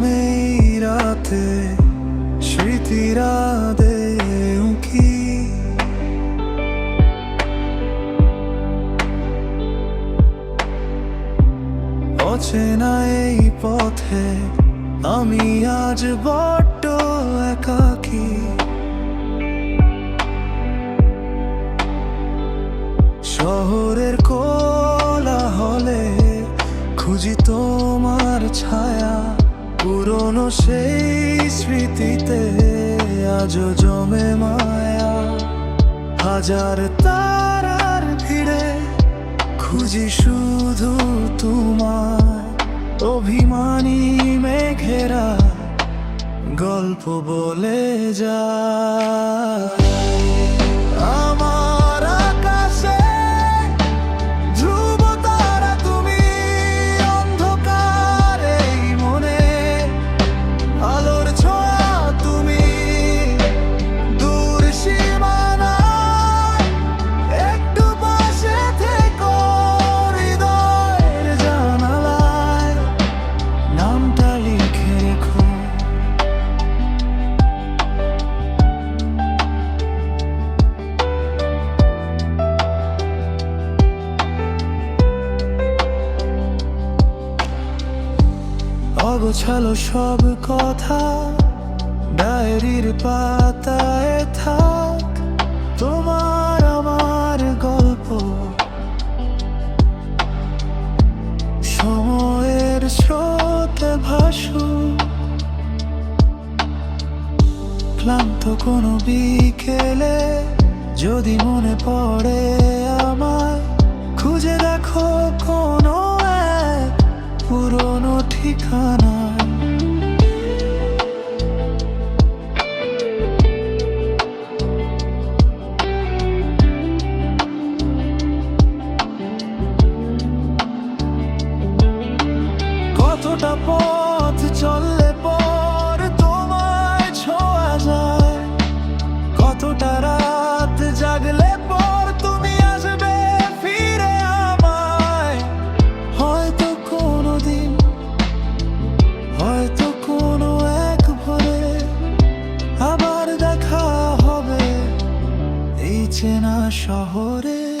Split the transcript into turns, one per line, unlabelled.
ঝুমেই রাতে স্মৃতিরা দে উঁকি অচেনা এই পথে আমি আজ বড্ড একাকী পুরনো সেই স্মৃতিতে আজও জমে মায়া। হাজার তারার ভিড়ে খুঁজি শুধু তোমায়। অভিমানী মেঘেরা গল্প বলে যায়। অগোছালো সব কথা, ডায়েরির পাতায় থাক। তোমার আমার গল্প, সময়ের স্রোতে ভাসু। ক্লান্ত কোনো বিকেলে যদি মনে পড়ে আমার খুঁজে দেখো কোনো পুরনো ঠিকানা। কতটা পথ চললে পর তোমায় ছোঁয়া যায়? কতটা রাত জাগলে পর তুমি আসবে ফিরে আমায়? হয়তো কোনো দিন হয়তো কোনো এক ভোরে আবার দেখা হবে। এই চেনা শহরে